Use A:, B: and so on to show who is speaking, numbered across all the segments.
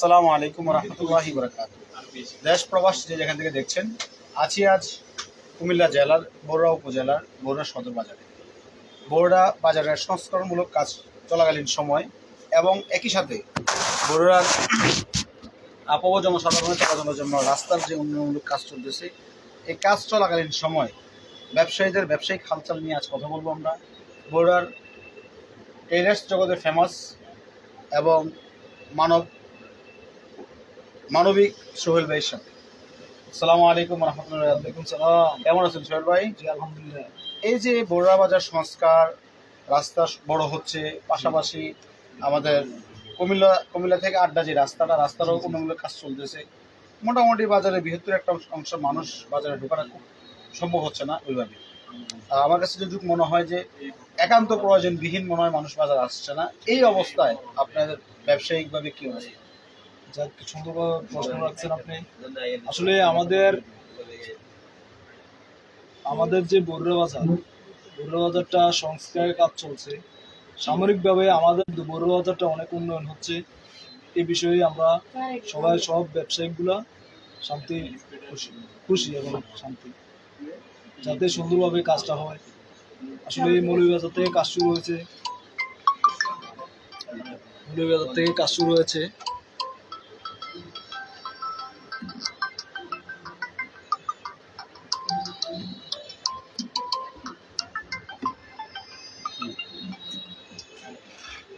A: আসসালামু আলাইকুম রহমতুল্লাহি বরকাত দেশ প্রবাস যে যেখান থেকে দেখছেন, আছি আজ কুমিল্লা জেলার বড়ুয়া উপজেলার বড়ুয়া সদর বাজারে। বড়ুয়া বাজারের সংস্করণমূলক কাজ চলাকালীন সময় এবং একই সাথে বড়ুয়ার আবহাওয়া জনসাধারণের চলাচলের জন্য রাস্তার যে উন্নয়নমূলক কাজ চলতেছে, এই কাজ চলাকালীন সময় ব্যবসায়ীদের ব্যবসায়িক হালচাল নিয়ে আজ কথা বলব আমরা। বড়ুয়ার টেরেস জগতে ফেমাস এবং মানব মানবিক সোহেল ভাই সাহেব সালামু আলাইকুম রহমতুল্লাহ। আলাইকুম সালাম। কেমন আছেন সোহেল ভাই?
B: জি আলহামদুলিল্লাহ।
A: এই যে বড়রা বাজার সংস্কার রাস্তা বড় হচ্ছে পাশাপাশি আমাদের কুমিল্লা কুমিল্লা থেকে আড্ডা যে রাস্তাটা রাস্তারও উন্নয়নমূলক কাজ চলতেছে। মোটামুটি বাজারে বৃহত্তর একটা অংশ মানুষ বাজারে ঢোকাটা খুব সম্ভব হচ্ছে না ওইভাবে। আমার কাছে যদি মনে হয় যে একান্ত প্রয়োজনবিহীন মনে হয় মানুষ বাজারে আসছে না। এই অবস্থায় আপনাদের ব্যবসায়িকভাবে কি অবস্থা?
B: যাক সুন্দর করে প্রশ্ন রাখছেন আপনি। আসলে আমাদের আমাদের যে বড়ুয়া বাজার বড়ুয়া বাজারটা সংস্কারের কাজ চলছে। সামরিকভাবে আমাদের বড়ুয়া বাজারটা অনেক উন্নয়ন হচ্ছে। এই বিষয়ে আমরা সবাই সব ব্যবসায়িকগুলা শান্তি, খুশি খুশি এবং শান্তি, যাতে সুন্দরভাবে কাজটা হয়। আসলে এই মৌলভীবাজার থেকে কাজ শুরু হয়েছে। মৌলভীবাজার থেকে কাজ শুরু হয়েছে।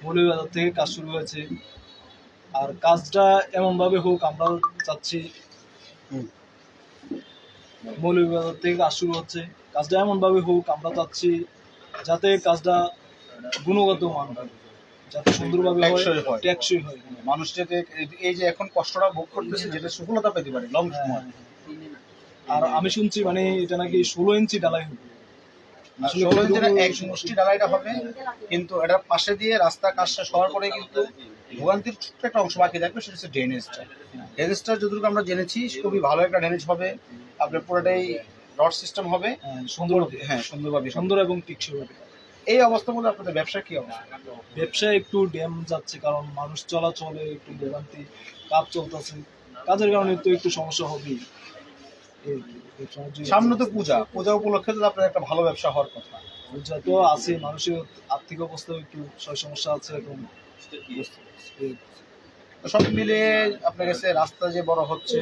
B: মৌলভীবাজার থেকে কাজ শুরু হয়েছে। আর কাজটা এমনভাবে হোক আমরা চাচ্ছি। মৌলভীবাজার থেকে কাজ শুরু হচ্ছে। কাজটা এমনভাবে হোক আমরা চাচ্ছি যাতে কাজটা গুণগত মান যাতে সুন্দরভাবে হয়
A: টেকসই হয়।
B: টেকসই
A: মানুষ যাতে এই যে এখন কষ্টটা ভোগ করতেছে যেটা সফলতা পেতে পারে লং
B: হ্যাঁ,
A: সময়
B: আর আমি শুনছি মানে এটা নাকি ষোলো ইঞ্চি ডালাই হবে।
A: ষোলো ইঞ্চির এক সমষ্টি ডালাইটা হবে কিন্তু এটা পাশে দিয়ে রাস্তা কাজ শেষ হওয়ার পরে কিন্তু ভোগান্তির ছোট্ট একটা অংশ বাকি থাকবে সেটা হচ্ছে ড্রেনেজটা ড্রেনেজটা যতটুকু আমরা জেনেছি খুবই ভালো একটা ড্রেনেজ হবে। আপনার পুরোটাই রড সিস্টেম হবে।
B: হ্যাঁ, সুন্দরভাবে।
A: হ্যাঁ সুন্দরভাবে।
B: সুন্দর এবং টিকসই হবে
A: এই অবস্থার মধ্যে আপনাদের ব্যবসা কি অবস্থা?
B: ব্যবসায় একটু ড্যাম যাচ্ছে কারণ মানুষ চলাচলে একটু ভোগান্তি কাজ চলতেছে। কাজের কারণে তো একটু সমস্যা হবেই এই আর কি, ব্যবসার যে-
A: সামনে তো পূজা। পূজা উপলক্ষে তো আপনার একটা ভালো ব্যবসা হওয়ার কথা।
B: পূজা তো আছে মানুষের আর্থিক অবস্থাও একটু সমস্যা আছে এখন
A: সব মিলিয়ে আপনার কাছে রাস্তা যে বড় হচ্ছে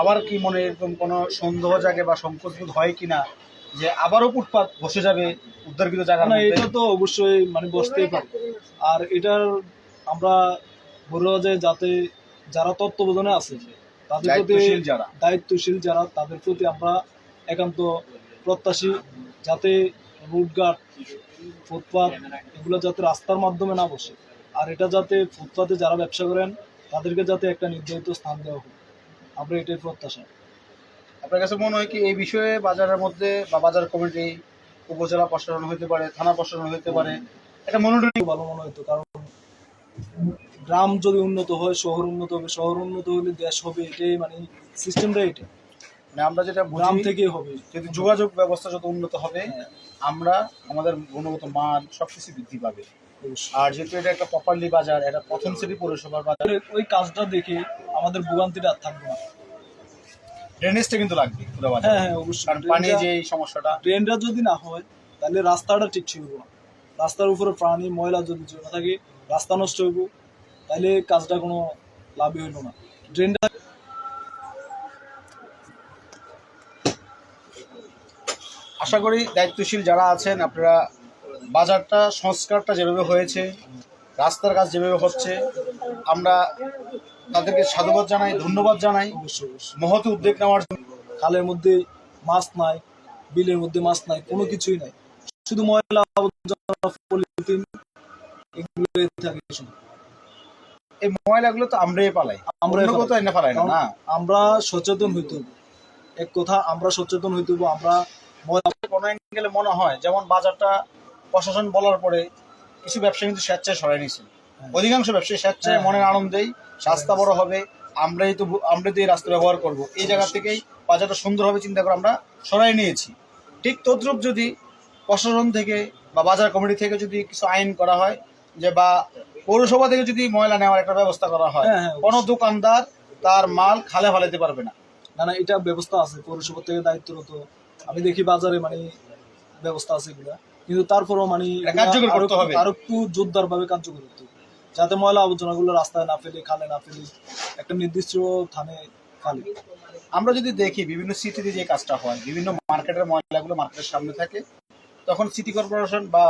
A: আবার কি মনে এরকম কোনো সন্দেহ জাগে বা সংকোচ হয় কিনা? যে আবারও ফুটপাত বসে যাবে উদ্ধারকৃত জায়গা
B: না এটা তো অবশ্যই মানে বসতেই পারে। আর এটার আমরা বড় যে যাতে যারা তত্ত্বাবধানে আছে তাদের প্রতি
A: দায়িত্বশীল যারা।
B: দায়িত্বশীল যারা তাদের প্রতি আমরা একান্ত প্রত্যাশী যাতে রুটঘাট ফুটপাত এগুলো যাতে রাস্তার মাধ্যমে না বসে। আর এটা যাতে ফুটপাতে যারা ব্যবসা করেন তাদেরকে যাতে একটা নির্ধারিত স্থান দেওয়া হোক। আমরা এটাই প্রত্যাশা।
A: আপনার কাছে মনে হয় কি এই বিষয়ে বাজারের মধ্যে বা বাজার কমিটি উপজেলা প্রশাসন হইতে পারে থানা প্রশাসন হইতে পারে এটা মনিটরিং
B: ভালো মনে হতো কারণ গ্রাম যদি উন্নত হয় শহর উন্নত হবে শহর উন্নত হলে দেশ হবে এটাই মানে সিস্টেমটা এটা
A: মানে আমরা যেটা
B: গ্রাম থেকে হবে।
A: যদি যোগাযোগ ব্যবস্থা যত উন্নত হবে
B: হ্যাঁ,
A: আমরা আমাদের গুণগত মান সবকিছু বৃদ্ধি পাবে। আর যেহেতু এটা একটা প্রপারলি বাজার এটা প্রথম শ্রেণি পৌরসভার বাজার
B: ওই কাজটা দেখে আমাদের ভোগান্তিটা আর থাকবে না।
A: ড্রেনেজটা কিন্তু লাগবে পুরো বাজার।
B: হ্যাঁ হ্যাঁ অবশ্যই।
A: কারণ পানি যে এই সমস্যাটা।
B: ড্রেনটা যদি না হয় তাহলে রাস্তাটা ঠিক ছিল না। রাস্তার উপরে প্রাণী ময়লা যদি জমে থাকে রাস্তা নষ্ট হইব তাহলে কাজটা কোনো লাভই হইল না। ড্রেনটা
A: আশা করি দায়িত্বশীল যারা আছেন আপনারা বাজারটা সংস্কারটা যেভাবে হয়েছে রাস্তার কাজ যেভাবে হচ্ছে আমরা তাদেরকে সাধুবাদ জানাই ধন্যবাদ জানাই। মহৎ উদ্যোগ নেওয়ার জন্য।
B: খালের মধ্যে মাছ নাই বিলের মধ্যে মাছ নাই কোনো কিছুই নাই। শুধু ময়লা আবর্জনা পলিথিন এগুলো থাকে শুধু।
A: এই ময়লাগুলো তো আমরাই পালাই। আমরা তো এনে পালাই না না?
B: আমরা সচেতন হইতে হবে এক কথা আমরা সচেতন হইতে আমরা ময়লা
A: কোনো অ্যাঙ্গেলে মনে হয় যেমন বাজারটা প্রশাসন বলার পরে কিছু ব্যবসা কিন্তু স্বেচ্ছায় সরাই নিয়েছে
B: হ্যাঁ।
A: অধিকাংশ ব্যবসায়ী স্বেচ্ছায়
B: হ্যাঁ,
A: মনের আনন্দেই রাস্তা বড় হবে আমরাই তো আমরাই তো এই রাস্তা ব্যবহার করব। এই জায়গা থেকেই বাজারটা সুন্দরভাবে চিন্তা করে আমরা সরাই নিয়েছি। ঠিক তদ্রুপ যদি প্রশাসন থেকে বা বাজার কমিটি থেকে যদি কিছু আইন করা হয় যে বা পৌরসভা থেকে যদি ময়লা নেওয়ার একটা ব্যবস্থা করা হয়
B: হ্যাঁ, হ্যাঁ,
A: কোনো দোকানদার তার মাল খালে ফালাইতে পারবে না।
B: না না এটা ব্যবস্থা আছে পৌরসভা থেকে দায়িত্বরত। আমি দেখি বাজারে মানে ব্যবস্থা আছে এগুলা। কিন্তু তারপরেও মানে
A: কার্যকর
B: আরো-
A: করতে হবে।
B: আরও একটু জোরদার ভাবে কার্যকর করতে হবে। যাতে ময়লা আবর্জনা গুলো রাস্তায় না ফেলে খালে না ফেলে একটা নির্দিষ্ট স্থানে খালে
A: আমরা যদি দেখি বিভিন্ন সিটিতে যে কাজটা হয় বিভিন্ন মার্কেটের ময়লাগুলো মার্কেটের সামনে থাকে তখন সিটি কর্পোরেশন বা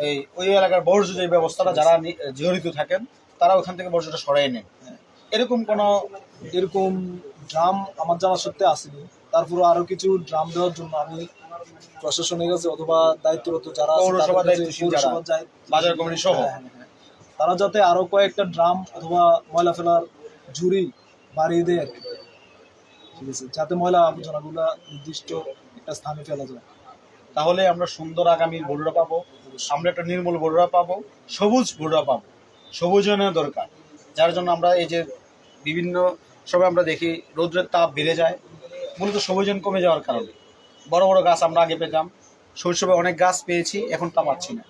A: এই ওই এলাকার বর্জ্য যে ব্যবস্থাটা যারা জড়িত থাকেন তারা ওখান থেকে বর্জ্যটা সরাই নেন এরকম কোনো
B: এরকম ড্রাম আমার জানা সত্ত্বে আসেনি তারপরে আরও কিছু ড্রাম দেওয়ার জন্য আমি প্রশাসনের কাছে অথবা দায়িত্বরত যারা
A: বাজার কমিটি সহ
B: হ্যাঁ, হ্যাঁ, হ্যাঁ। তারা যাতে আরও কয়েকটা ড্রাম অথবা ময়লা ফেলার ঝুড়ি বাড়িয়ে দেয় আর কি। ঠিক আছে যাতে ময়লা আবর্জনাগুলা নির্দিষ্ট একটা স্থানে ফেলা যায়
A: তাহলে আমরা সুন্দর আগামী বড়ুরা পাবো আমরা একটা নির্মূল বড়ুরা পাবো সবুজ বড়ুরা পাবো। সবুজনের দরকার। যার জন্য আমরা এই যে বিভিন্ন সময় আমরা দেখি রৌদ্রের তাপ বেড়ে যায় মূলত সবুজন কমে যাওয়ার কারণে। বড় বড় গাছ আমরা আগে পেতাম শৈশবে অনেক গাছ পেয়েছি এখন তা পাচ্ছি না।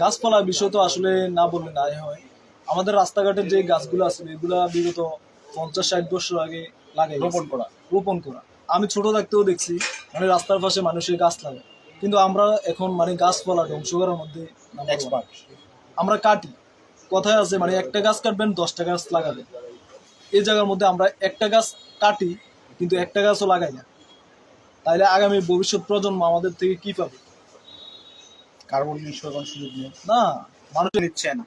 B: গাছপালার বিষয় তো আসলে না বললে নাই হয়। আমাদের রাস্তাঘাটের যে গাছগুলো আছে এগুলা বিগত পঞ্চাশ ষাট বছর আগে লাগে
A: রোপণ করা।
B: রোপণ করা। আমি ছোট থাকতেও দেখছি মানে রাস্তার পাশে মানুষের গাছ লাগায়। কিন্তু আমরা এখন মানে গাছপালা ধ্বংস করার মধ্যে
A: এক্সপার্ট
B: আমরা কাটি। কথায় আছে মানে একটা গাছ কাটবেন দশটা গাছ লাগাবেন। এই জায়গার মধ্যে আমরা একটা গাছ কাটি কিন্তু একটা গাছও লাগাই না। তাইলে আগামী ভবিষ্যৎ প্রজন্ম আমাদের থেকে কি পাবে?
A: কার্বন নিঃসরণ সুযোগ নেই।
B: না। মানুষ
A: নিচ্ছে না।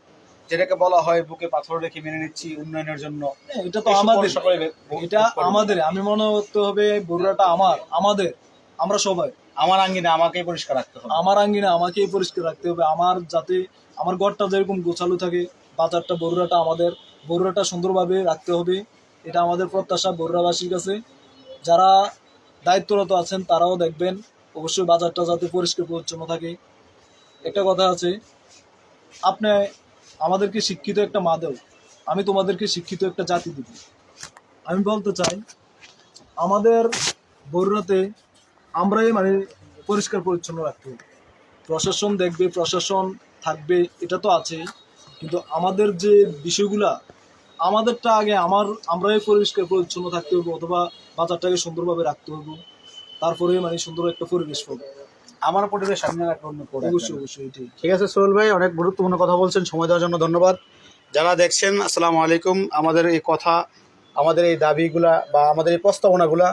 A: যেটাকে বলা হয় বুকে পাথর রেখে মেনে নিচ্ছি উন্নয়নের জন্য।
B: এটা তো আমাদের। এটা আমাদের। আমি মনে করতে হবে বগুড়াটা আমার আমাদের। আমরা সবাই,
A: আমার আঙ্গিনা আমাকেই পরিষ্কার রাখতে হবে।
B: আমার আঙ্গিনা আমাকেই পরিষ্কার রাখতে হবে। আমার যাতে আমার ঘরটা যেরকম গোছালো থাকে, বাজারটা, বরুড়াটা আমাদের, বরুড়াটা সুন্দরভাবে রাখতে হবে। এটা আমাদের প্রত্যাশা বরুড়াবাসীর কাছে। যারা দায়িত্বরত আছেন, তারাও দেখবেন অবশ্যই বাজারটা যাতে পরিষ্কার পরিচ্ছন্ন থাকে। একটা কথা আছে, আপনি আমাদেরকে শিক্ষিত একটা মা দেও, আমি তোমাদেরকে শিক্ষিত একটা জাতি দিব। আমি বলতে চাই, আমাদের বরুড়াতে আমরাই মানে পরিষ্কার পরিচ্ছন্ন রাখতে। হবে প্রশাসন দেখবে প্রশাসন থাকবে এটা তো আছে কিন্তু আমাদের যে বিষয়গুলা আমাদেরটা আগে আমার আমরাই পরিষ্কার পরিচ্ছন্ন থাকতে হবে অথবা বাজারটাকে সুন্দরভাবে রাখতে হবে তারপরে মানে সুন্দর একটা পরিবেশ পাবো।
A: আমার পরিবেশ সামনে করে
B: অবশ্যই অবশ্যই এটাই।
A: ঠিক আছে সোহেল ভাই অনেক গুরুত্বপূর্ণ কথা বলছেন সময় দেওয়ার জন্য ধন্যবাদ। যারা দেখছেন আসসালামু আলাইকুম। আমাদের এই কথা আমাদের এই দাবিগুলা বা আমাদের এই প্রস্তাবনাগুলা